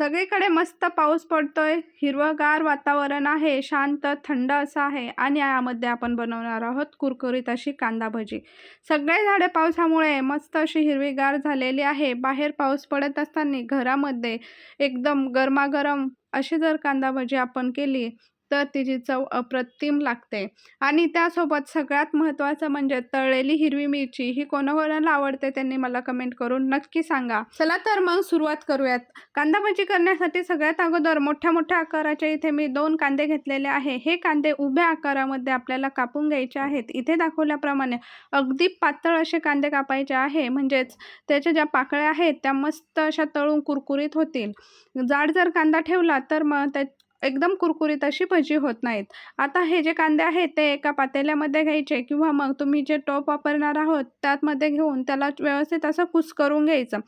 सगळीकडे मस्त पाऊस पडतोय हिरवंगार वातावरण आहे शांत थंड असं आहे आणि यामध्ये आपण बनवणार आहोत कुरकुरीत अशी कांदा भजी. सगळे झाडे पावसामुळे मस्त अशी हिरवीगार झालेली आहे. बाहेर पाऊस पडत असताना घरामध्ये एकदम गरमागरम अशी जर कांदा भजी आपण केली तर तिची चव अप्रतिम लागते. आणि त्यासोबत सगळ्यात महत्त्वाचं म्हणजे तळलेली हिरवी मिरची ही कोणाकोणाला आवडते त्यांनी मला कमेंट करून नक्की सांगा. चला तर मग सुरुवात करूयात. कांदा भजी करण्यासाठी सगळ्यात अगोदर मोठ्या मोठ्या आकाराचे इथे मी दोन कांदे घेतलेले आहे. हे कांदे उभ्या आकारामध्ये आपल्याला कापून घ्यायचे आहेत. इथे दाखवल्याप्रमाणे अगदी पातळ असे कांदे कापायचे आहे. म्हणजेच त्याच्या ज्या पाकळ्या आहेत त्या मस्त अशा तळून कुरकुरीत होतील. जाड जर कांदा ठेवला तर मग त्या एकदम कुरकुरीत अशी भजी होत नाहीत. आता हे जे कांदे आहेत ते एका पातेल्यामध्ये घ्यायचे किंवा मग तुम्ही जे टोप वापरणार आहोत त्यातमध्ये घेऊन त्याला व्यवस्थित असं कुस करून घ्यायचं.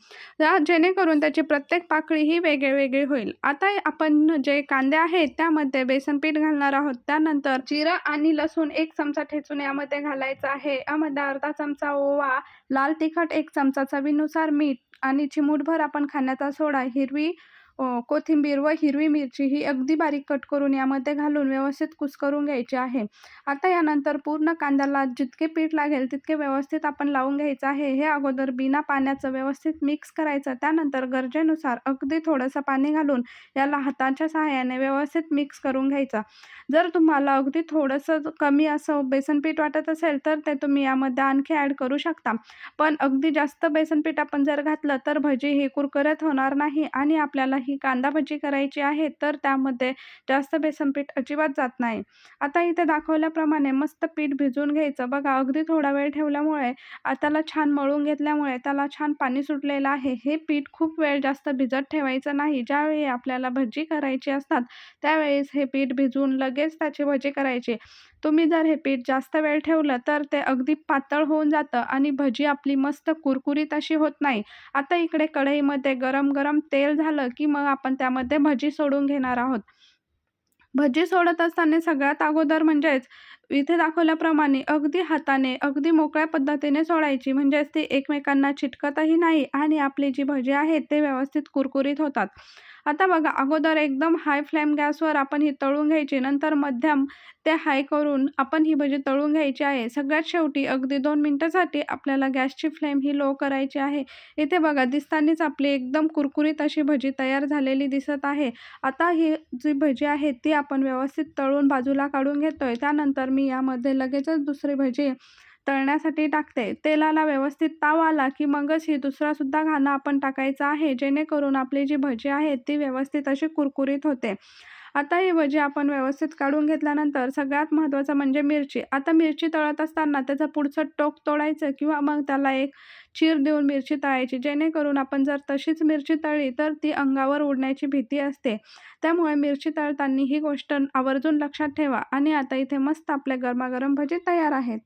जेणेकरून त्याची प्रत्येक पाकळी ही वेगळी वेगळी होईल. आता आपण जे कांदे आहेत त्यामध्ये बेसन पीठ घालणार आहोत. त्यानंतर जिरं आणि लसूण एक चमचा ठेचून यामध्ये घालायचं आहे. यामध्ये अर्धा चमचा ओवा लाल तिखट एक चमचा चवीनुसार मीठ आणि चिमूटभर आपण खाण्याचा सोडा हिरवी कोथिंबीर व हिरवी मिरची ही अगदी बारीक कट करून यामध्ये घालून व्यवस्थित कुसकरून घ्यायची आहे. आता यानंतर पूर्ण कांद्याला जितके पीठ लागेल तितके व्यवस्थित आपण लावून घ्यायचं आहे. हे अगोदर बिना पाण्याचं व्यवस्थित मिक्स करायचं. त्यानंतर गरजेनुसार अगदी थोडंसं पाणी घालून याला हाताच्या सहाय्याने व्यवस्थित मिक्स करून घ्यायचा. जर तुम्हाला अगदी थोडंसं कमी असं बेसन पीठ वाटत असेल तर ते तुम्ही यामध्ये आणखी ॲड करू शकता. पण अगदी जास्त बेसन पीठ आपण जर घातलं तर भजी ही कुरकुरत होणार नाही आणि आपल्याला ही कांदा भजी करायची आहे तर त्यामध्ये जास्त बेसन पीठ अजिबात जात नाही. आता इथे दाखवल्याप्रमाणे मस्त पीठ भिजवून घ्यायचं. बघा अगदी थोडा वेळ ठेवल्यामुळे आ- त्याला छान मळून घेतल्यामुळे त्याला छान पाणी सुटलेलं आहे. हे पीठ खूप वेळ जास्त भिजत ठेवायचं नाही. ज्यावेळी आपल्याला भजी करायची असतात त्यावेळेस हे पीठ भिजवून लगेच त्याची भजी करायची. तुम्ही जर हे पीठ जास्त वेळ ठेवलं तर ते अगदी पातळ होऊन जातं आणि भजी आपली मस्त कुरकुरीत अशी होत नाही. आता इकडे कढईमध्ये गरम गरम तेल झालं की मग आपण त्यामध्ये भजी सोडून घेणार आहोत. भजी सोडत असताना सगळ्यात अगोदर म्हणजेच इथे दाखवल्याप्रमाणे अगदी हाताने अगदी मोकळ्या पद्धतीने सोडायची. म्हणजेच ती एकमेकांना चिटकतही नाही आणि आपली जी भजी आहेत ते व्यवस्थित कुरकुरीत होतात. आता बघा अगोदर एकदम हाय फ्लेम गॅसवर आपण ही तळून घ्यायची नंतर मध्यम ते हाय करून आपण ही भजी तळून घ्यायची आहे. सगळ्यात शेवटी अगदी दोन मिनटासाठी आपल्याला गॅसची फ्लेम ही लो करायची आहे. इथे बघा दिसतानीच आपली एकदम कुरकुरीत अशी भजी तयार झालेली दिसत आहे. आता ही जी भजी आहे ती आपण व्यवस्थित तळून बाजूला काढून घेतोय. त्यानंतर मी यामध्ये लगेचच दुसरी भजी तळण्यासाठी टाकते. तेलाला व्यवस्थित ताव आला की मगच ही दुसरा सुद्धा घाणा आपण टाकायचा आहे. जेणेकरून आपली जी भजी आहे ती व्यवस्थित अशी कुरकुरीत होते. आता ही भजी आपण व्यवस्थित काढून घेतल्यानंतर सगळ्यात महत्त्वाचं म्हणजे मिरची. आता मिरची तळत असताना त्याचं पुढचं टोक तोडायचं किंवा मग त्याला एक चीर देऊन मिरची तळायची. जेणेकरून आपण जर तशीच मिरची तळली तर ती अंगावर उडण्याची भीती असते. त्यामुळे मिरची तळताना ही गोष्ट आवर्जून लक्षात ठेवा आणि आता इथे मस्त आपल्या गरमागरम भजी तयार आहेत.